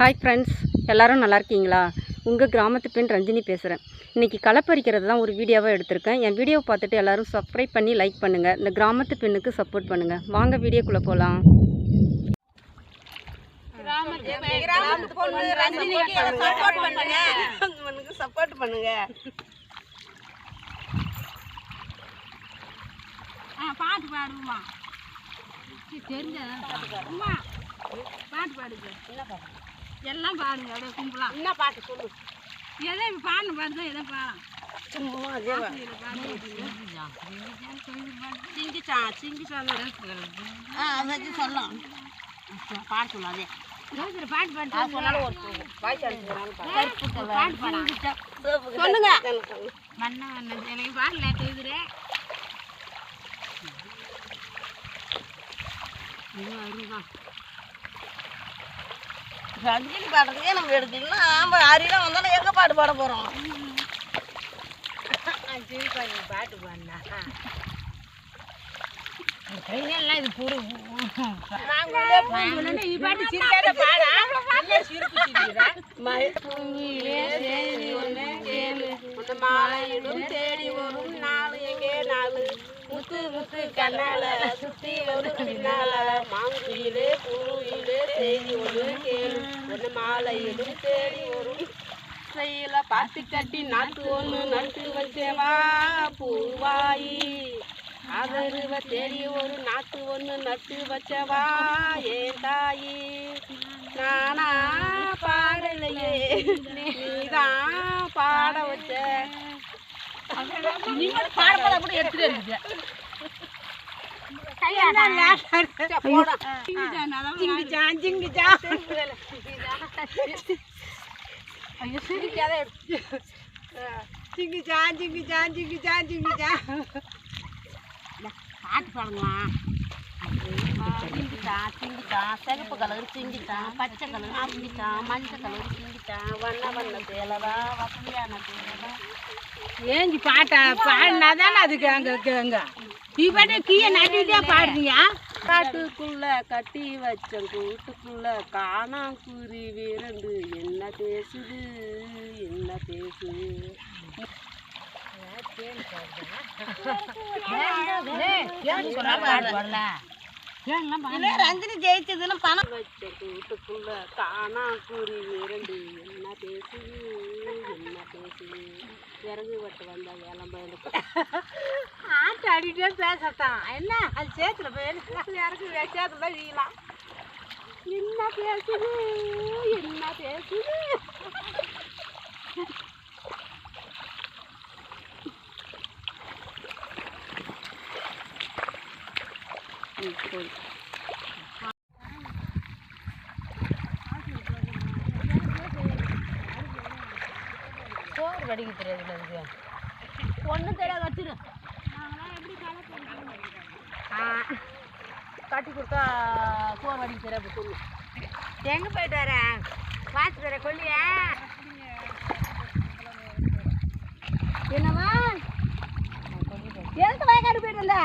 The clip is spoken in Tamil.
ஹாய் ஃப்ரெண்ட்ஸ் எல்லாரும் நல்லா இருக்கீங்களா? உங்கள் கிராமத்து பெண் ரஞ்சினி பேசுகிறேன் இன்றைக்கி களை பறிக்கிறது தான் ஒரு வீடியோவாக எடுத்திருக்கேன். என் வீடியோவை பார்த்துட்டு எல்லாரும் சப்ஸ்கிரைப் பண்ணி லைக் பண்ணுங்கள் இந்த கிராமத்து பெண்ணுக்கு சப்போர்ட் பண்ணுங்கள் வாங்க வீடியோக்குள்ளே போகலாம் சப்போர்ட் பண்ணுங்க. பாட்டு பாடுமா? தெரிஞ்ச பாட்டு பாடுங்க. எல்லாம் பாடுங்க அப்படியே கும்பலா என்ன பாட்டு சொல்லு? எதை பாடு பாடுதோ எதை பாடலாம் பாட்டு. சொல்லாதே பாட்டு. பாட்டு சொல்லுங்க. மண்ணா மண்ணா எனக்கு பாடல தெரியுதுரே ரஜினி பாடுறதுக்கே நம்ம எடுத்தீங்கன்னா நம்ம அரியெல்லாம் வந்தாலும் எங்கே பாட்டு பாட போகிறோம் பாட்டு பாடினா கையெல்லாம் இது பூரு நீ பாட்டு சிரிக்காத பாடா மாலையிடும் தேடி வரும் நாலு எங்கே நாலு முத்து முத்து கண்ணால சுத்தி ஒரு பின்னால மாங்குயிலே பூங்குயிலே செய்தி ஒன்று கேளு. ஒன்று மாலையிலும் தேடி வரும். செய்யல பார்த்து கட்டி நாட்டு ஒன்று நட்டு வச்சேவா பூவாயி. ஆதரவ தேடி ஒரு நாட்டு ஒன்று நட்டு வச்சவா ஏன் தாயி? நானா பாடலையே நீதான் பாட வச்ச. பாடப்பட கூட எடுத்துட்டு இருக்கீங்க ஜிங்கிச்சான் ஜிங்கிச்சான் ஜிங்கிச்சான் ஜிங்கிச்சான் பாட்டு பாடுங்களாம் சிங்கிட்டான் சிங்கிட்டான் சிகப்பு கலர் சிங்கிட்டான் பச்சை கலர் சிங்கிட்டான் மஞ்சள் கலர் சிங்கிட்டான் வண்ண வண்ண சேலவா வசதியான ஏஞ்சி பாட்டா பாடினாதானே அதுக்கு அங்கே அங்கே பாடுறீங்க காட்டுக்குள்ள கட்டி வச்ச கூட்டுக்குள்ள காணாங்குருவி விரண்டு. என்ன பேசுது? என்ன பேசுது? ரஞ்சினி ஜெயிச்சதுன்னு பணம். வச்ச கூட்டுக்குள்ள காணாங்குருவி விரண்டு. என்ன பேசுது? என்ன பேசுது? விறகு வெட்ட வந்தா பயந்து ஆட்டு ஆடிட்டே பேசத்தான் என்ன? அது சேத்துல போய் யாருக்கு வச்சாதுல வீலாம் என்ன பேசுது? என்ன பேசுது? சோறு வடிக்க அதுக்கு ஒன்றும் தெரியாது வச்சிரு. கட்டி கொடுத்தா சோறு வடிக்க தெரியாது சொல்லு. எங்க போயிட்டு வரேன் வாட்சி தர கொல்லியா என்னவா எதுக்கு வயக்காடு போயிட்டு வந்த?